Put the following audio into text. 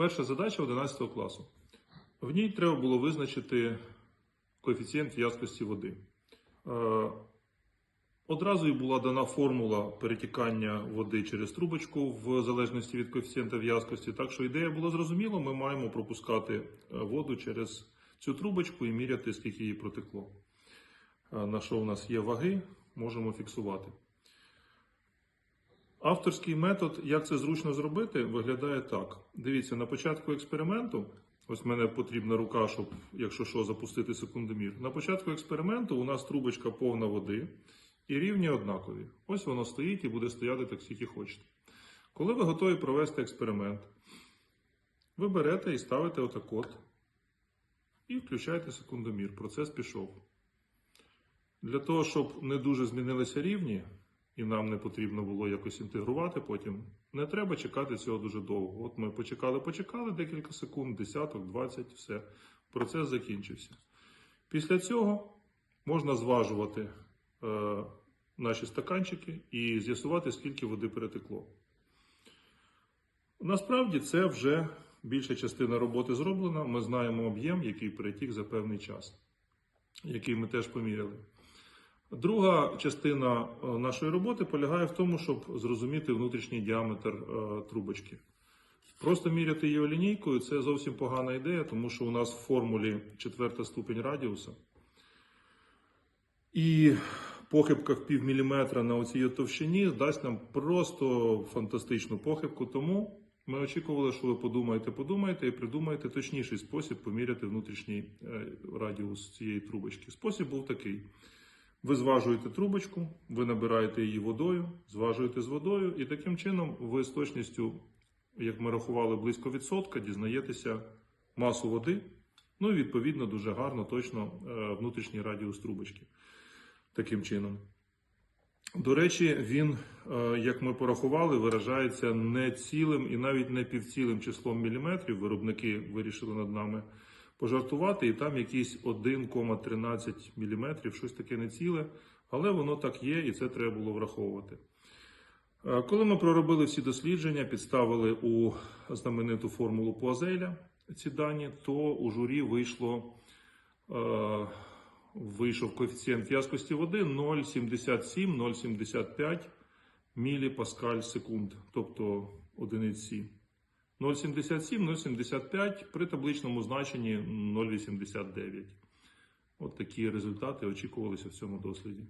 Перша задача 11 класу. В ній треба було визначити коефіцієнт в'язкості води. Е, Одразу і була дана формула перетікання води через трубочку в залежності від коефіцієнта в'язкості. Так що ідея була зрозуміла, ми маємо пропускати е, воду через цю трубочку і міряти, скільки її протекло. Е, На що у нас є ваги, можемо фіксувати. Авторський метод, як це зручно зробити, виглядає так. Дивіться, на початку експерименту, ось мене потрібна рука, щоб, якщо що, запустити секундомір. На початку експерименту у нас трубочка повна води і рівні однакові. Ось воно стоїть і буде стояти так, скільки хочете. Коли ви готові провести експеримент, ви берете і ставите отак от, і включаєте секундомір. Процес пішов. Для того, щоб не дуже змінилися рівні, і нам не потрібно було якось інтегрувати потім, не треба чекати цього дуже довго. От ми почекали, почекали декілька секунд, десяток, 20, все. Процес закінчився. Після цього можна зважувати е, наші стаканчики і з'ясувати, скільки води перетекло. Насправді це вже більша частина роботи зроблена. Ми знаємо об'єм, який перетік за певний час, який ми теж поміряли. Друга частина е, нашої роботи полягає в тому, щоб зрозуміти внутрішній діаметр е, трубочки. Просто міряти її лінійкою це зовсім погана ідея, тому що у нас в формулі четверта ступень радіуса. І похибка в пів міліметра на оцій товщині дасть нам просто фантастичну похибку. Тому ми очікували, що ви подумаєте, подумаєте і придумаєте точніший спосіб поміряти внутрішній е, радіус цієї трубочки. Спосіб був такий. Ви зважуєте трубочку, ви набираєте її водою, зважуєте з водою, і таким чином ви з точністю, як ми рахували, близько відсотка, дізнаєтеся масу води. Ну і відповідно дуже гарно, точно е, внутрішній радіус трубочки. Таким чином. До речі, він, е, як ми порахували, виражається не цілим і навіть не півцілим числом міліметрів. Виробники вирішили над нами пожартувати, і там якісь 1,13 мм, щось таке не ціле, але воно так є, і це треба було враховувати. Е, Коли ми проробили всі дослідження, підставили у знамениту формулу Пуазеля ці дані, то у журі вийшло, е, вийшов коефіцієнт в'язкості води 0,77-0,75 міліпаскаль секунд, тобто одиниці. 0,77-0,75 при табличному значенні 0,89. От такі результати очікувалися в цьому досліді.